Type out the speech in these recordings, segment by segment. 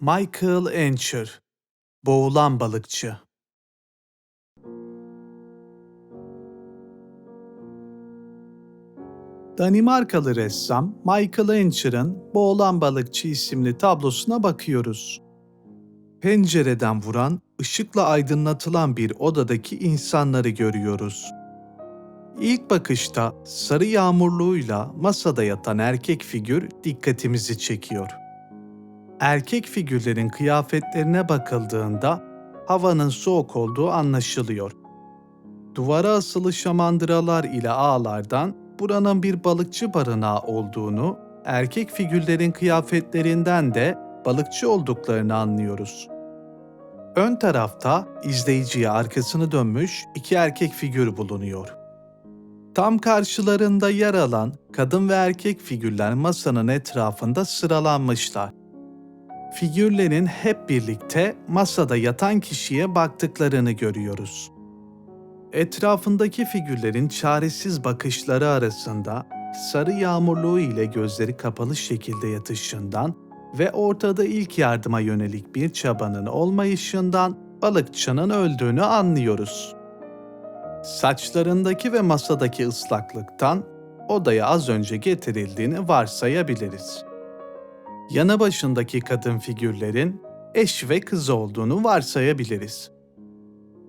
Michael Encher Boğulan Balıkçı Danimarkalı ressam Michael Encher'ın Boğulan Balıkçı isimli tablosuna bakıyoruz. Pencereden vuran, ışıkla aydınlatılan bir odadaki insanları görüyoruz. İlk bakışta sarı yağmurluğuyla masada yatan erkek figür dikkatimizi çekiyor. Erkek figürlerin kıyafetlerine bakıldığında havanın soğuk olduğu anlaşılıyor. Duvara asılı şamandıralar ile ağlardan buranın bir balıkçı barınağı olduğunu, erkek figürlerin kıyafetlerinden de balıkçı olduklarını anlıyoruz. Ön tarafta izleyiciye arkasını dönmüş iki erkek figür bulunuyor. Tam karşılarında yer alan kadın ve erkek figürler masanın etrafında sıralanmışlar. Figürlerin hep birlikte masada yatan kişiye baktıklarını görüyoruz. Etrafındaki figürlerin çaresiz bakışları arasında sarı yağmurluğu ile gözleri kapalı şekilde yatışından ve ortada ilk yardıma yönelik bir çabanın olmayışından balıkçının öldüğünü anlıyoruz. Saçlarındaki ve masadaki ıslaklıktan odaya az önce getirildiğini varsayabiliriz. Yanı başındaki kadın figürlerin eş ve kız olduğunu varsayabiliriz.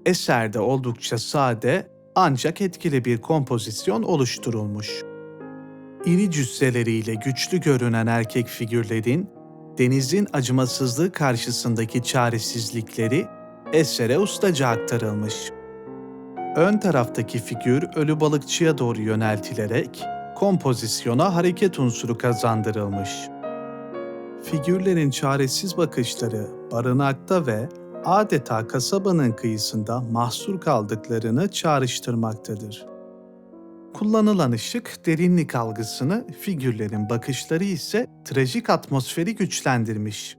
Eserde oldukça sade ancak etkili bir kompozisyon oluşturulmuş. İri cüsseleriyle güçlü görünen erkek figürlerin denizin acımasızlığı karşısındaki çaresizlikleri esere ustaca aktarılmış. Ön taraftaki figür ölü balıkçıya doğru yöneltilerek kompozisyona hareket unsuru kazandırılmış. Figürlerin çaresiz bakışları barınakta ve adeta kasabanın kıyısında mahsur kaldıklarını çağrıştırmaktadır. Kullanılan ışık derinlik algısını, figürlerin bakışları ise trajik atmosferi güçlendirmiş.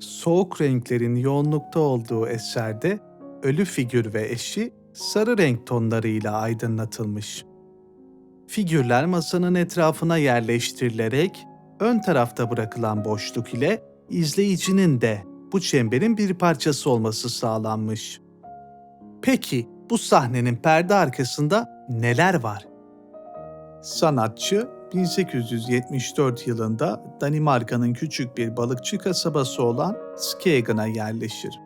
Soğuk renklerin yoğunlukta olduğu eserde ölü figür ve eşi sarı renk tonlarıyla aydınlatılmış. Figürler masanın etrafına yerleştirilerek ön tarafta bırakılan boşluk ile izleyicinin de bu çemberin bir parçası olması sağlanmış. Peki bu sahnenin perde arkasında neler var? Sanatçı 1874 yılında Danimarka'nın küçük bir balıkçı kasabası olan Skagen'a yerleşir.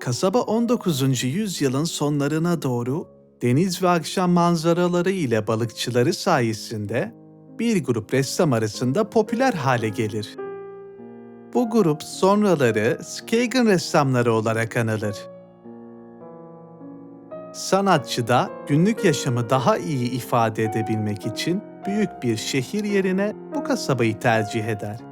Kasaba 19. yüzyılın sonlarına doğru deniz ve akşam manzaraları ile balıkçıları sayesinde bir grup ressam arasında popüler hale gelir. Bu grup sonraları Skagen ressamları olarak anılır. Sanatçı da günlük yaşamı daha iyi ifade edebilmek için büyük bir şehir yerine bu kasabayı tercih eder.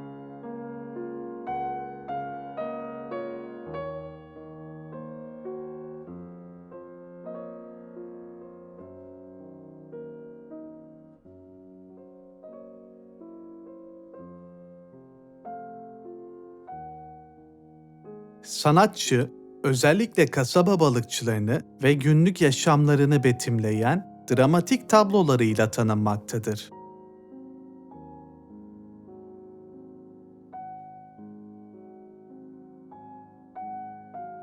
Sanatçı, özellikle kasaba balıkçılarını ve günlük yaşamlarını betimleyen dramatik tablolarıyla tanınmaktadır.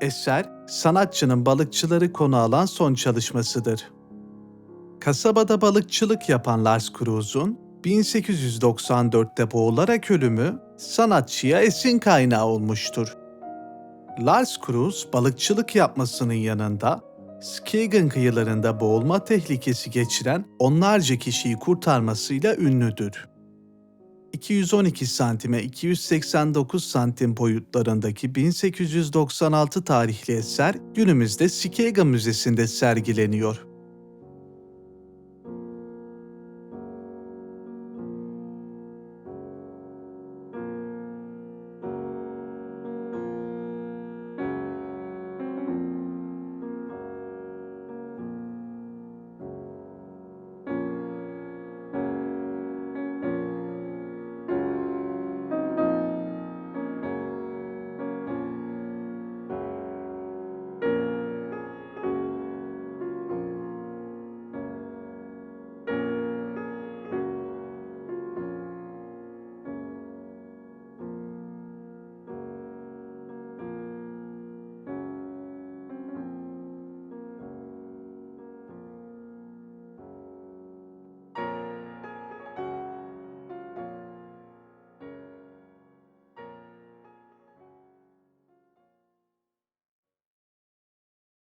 Eser, sanatçının balıkçıları konu alan son çalışmasıdır. Kasabada balıkçılık yapan Lars Cruz'un 1894'te boğularak ölümü sanatçıya esin kaynağı olmuştur. Lars Cruz balıkçılık yapmasının yanında Skagen kıyılarında boğulma tehlikesi geçiren onlarca kişiyi kurtarmasıyla ünlüdür. 212 santime 289 santim boyutlarındaki 1896 tarihli eser günümüzde Skagen Müzesi'nde sergileniyor.